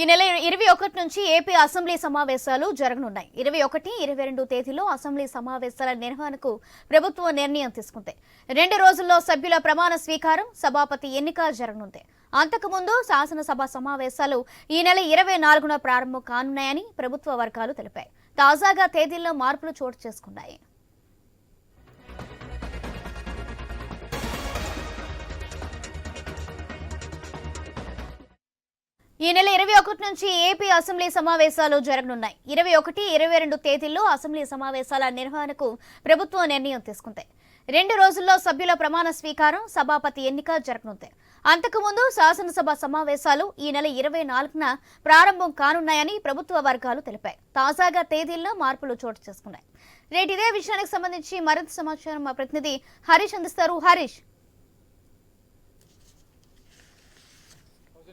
ఈ నెల ఇరవై ఒకటి నుంచి ఏపీ అసెంబ్లీ సమావేశాలు జరగనున్నాయి. ఇరవై ఒకటి ఇరవై రెండు తేదీలో అసెంబ్లీ సమావేశాల నిర్వహణకు ప్రభుత్వం నిర్ణయం తీసుకుంది. రెండు రోజుల్లో సభ్యుల ప్రమాణ స్వీకారం సభాపతి ఎన్నిక జరగనుంది. అంతకుముందు శాసనసభ సమావేశాలు ఈ నెల ఇరవై నాలుగున ప్రారంభం కానున్నాయని ప్రభుత్వ వర్గాలు తెలిపాయి. తాజాగా తేదీల్లో మార్పులు చోటు చేసుకున్నాయి. ఈ నెల ఇరవై ఒకటి నుంచి ఏపీ అసెంబ్లీ సమావేశాలు జరగనున్నాయి. ఇరవై ఒకటి ఇరవై రెండు తేదీల్లో అసెంబ్లీ సమావేశాల నిర్వహణకు ప్రభుత్వం నిర్ణయం తీసుకుంది. రెండు రోజుల్లో సభ్యుల ప్రమాణ స్వీకారం సభాపతి ఎన్నిక జరగనుంది. అంతకుముందు శాసనసభ సమావేశాలు ఈ నెల ఇరవై నాలుగున ప్రారంభం కానున్నాయని ప్రభుత్వ వర్గాలు తెలిపాయి. తాజాగా తేదీల్లో మార్పులు చోటు చేసుకున్నాయి. రేటు ఇదే విషయానికి సంబంధించి మరింత సమాచారం మా ప్రతినిధి హరీష్ అందిస్తారు. హరీష్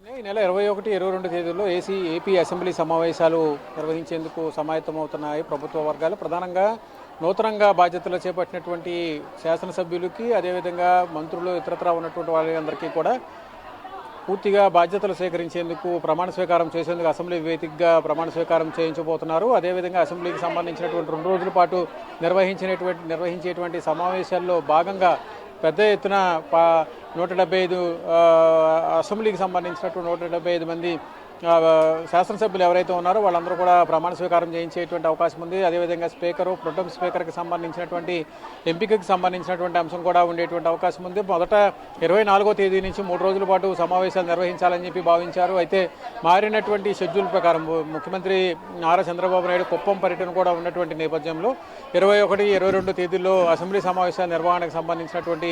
ఈ నెల ఇరవై ఒకటి ఇరవై రెండు తేదీల్లో ఏసీ ఏపీ అసెంబ్లీ సమావేశాలు నిర్వహించేందుకు సమాయత్తమవుతున్నాయి ప్రభుత్వ వర్గాలు. ప్రధానంగా నూతనంగా బాధ్యతలు చేపట్టినటువంటి శాసనసభ్యులకి అదేవిధంగా మంత్రులు ఇతరత్రా ఉన్నటువంటి వాళ్ళందరికీ కూడా పూర్తిగా బాధ్యతలు సేకరించేందుకు ప్రమాణ స్వీకారం చేసేందుకు అసెంబ్లీ వేదికగా ప్రమాణ స్వీకారం చేయించబోతున్నారు. అదేవిధంగా అసెంబ్లీకి సంబంధించినటువంటి రెండు రోజుల పాటు నిర్వహించినటువంటి నిర్వహించేటువంటి సమావేశాల్లో భాగంగా పెద్ద ఎత్తున పా నూట డెబ్బై ఐదు అసెంబ్లీకి సంబంధించినటువంటి నూట డెబ్బై ఐదు మంది శాసనసభ్యులు ఎవరైతే ఉన్నారో వాళ్ళందరూ కూడా ప్రమాణ స్వీకారం చేయించేటువంటి అవకాశం ఉంది. అదేవిధంగా స్పీకరు ప్రొటం స్పీకర్కి సంబంధించినటువంటి ఎంపికకి సంబంధించినటువంటి అంశం కూడా ఉండేటువంటి అవకాశం ఉంది. మొదట ఇరవై నాలుగో తేదీ నుంచి మూడు రోజుల పాటు సమావేశాలు నిర్వహించాలని చెప్పి భావించారు. అయితే మారినటువంటి షెడ్యూల్ ప్రకారం ముఖ్యమంత్రి నారా చంద్రబాబు నాయుడు కుప్పం పర్యటన కూడా ఉన్నటువంటి నేపథ్యంలో ఇరవై ఒకటి ఇరవై రెండు తేదీల్లో అసెంబ్లీ సమావేశాల నిర్వహణకు సంబంధించినటువంటి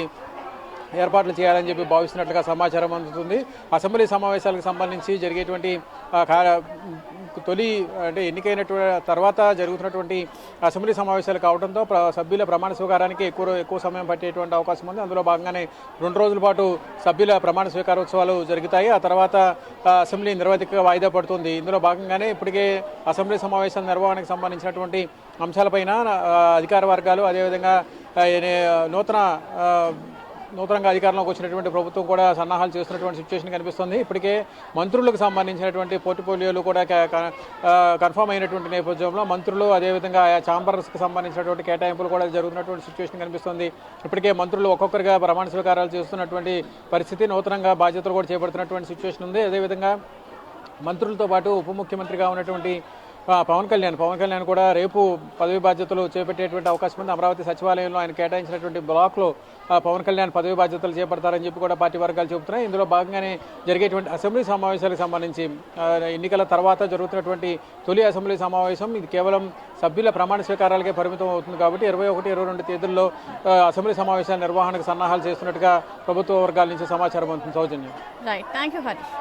ఏర్పాట్లు చేయాలని చెప్పి భావిస్తున్నట్లుగా సమాచారం అందుతుంది. అసెంబ్లీ సమావేశాలకు సంబంధించి జరిగేటువంటి కా- తొలి అంటే ఎన్నికైనటువంటి తర్వాత జరుగుతున్నటువంటి అసెంబ్లీ సమావేశాలు కావడంతో ప్ర- సభ్యుల ప్రమాణ స్వీకారానికి ఎక్కువ ఎక్కువ సమయం పట్టేటువంటి అవకాశం ఉంది. అందులో భాగంగానే రెండు రోజుల పాటు సభ్యుల ప్రమాణ స్వీకారోత్సవాలు జరుగుతాయి. ఆ తర్వాత అసెంబ్లీ నిర్వధిక వాయిదా పడుతుంది. ఇందులో భాగంగానే ఇప్పటికే అసెంబ్లీ సమావేశాల నిర్వహణకు సంబంధించినటువంటి అంశాలపైన అధికార వర్గాలు అదేవిధంగా నూతన నూతనంగా అధికారంలోకి వచ్చినటువంటి ప్రభుత్వం కూడా సన్నాహాలు చేస్తున్నటువంటి సిచ్యువేషన్ కనిపిస్తుంది. ఇప్పటికే మంత్రులకు సంబంధించినటువంటి పోర్ట్ఫోలియోలు కూడా క- కన్ఫర్మ్ అయినటువంటి నేపథ్యంలో మంత్రులు అదేవిధంగా ఆయా ఛాంబర్స్కి సంబంధించినటువంటి కేటాయింపులు కూడా జరుగుతున్నటువంటి సిచ్యువేషన్ కనిపిస్తుంది. ఇప్పటికే మంత్రులు ఒక్కొక్కరిగా ప్రమాణ స్వీకారాలు చేస్తున్నటువంటి పరిస్థితి నూతనంగా బాధ్యతలు కూడా చేపడుతున్నటువంటి సిచ్యువేషన్ ఉంది. అదేవిధంగా మంత్రులతో పాటు ఉప ముఖ్యమంత్రిగా ఉన్నటువంటి పవన్ కళ్యాణ్. పవన్ కళ్యాణ్ కూడా రేపు పదవి బాధ్యతలు చేపట్టేటువంటి అవకాశం ఉంది. అమరావతి సచివాలయంలో ఆయన కేటాయించినటువంటి బ్లాక్లో పవన్ కళ్యాణ్ పదవి బాధ్యతలు చేపడతారని చెప్పి కూడా పార్టీ వర్గాలు చెబుతున్నాయి. ఇందులో భాగంగానే జరిగేటువంటి అసెంబ్లీ సమావేశాలకు సంబంధించి ఎన్నికల తర్వాత జరుగుతున్నటువంటి తొలి అసెంబ్లీ సమావేశం. ఇది కేవలం సభ్యుల ప్రమాణ స్వీకారాలకే పరిమితం అవుతుంది కాబట్టి ఇరవై ఒకటి ఇరవై రెండు తేదీల్లో అసెంబ్లీ సమావేశాల నిర్వహణకు సన్నాహాలు చేస్తున్నట్టుగా ప్రభుత్వ వర్గాల నుంచి సమాచారం అందుతుంది. సౌజన్యం. Right thank you Harish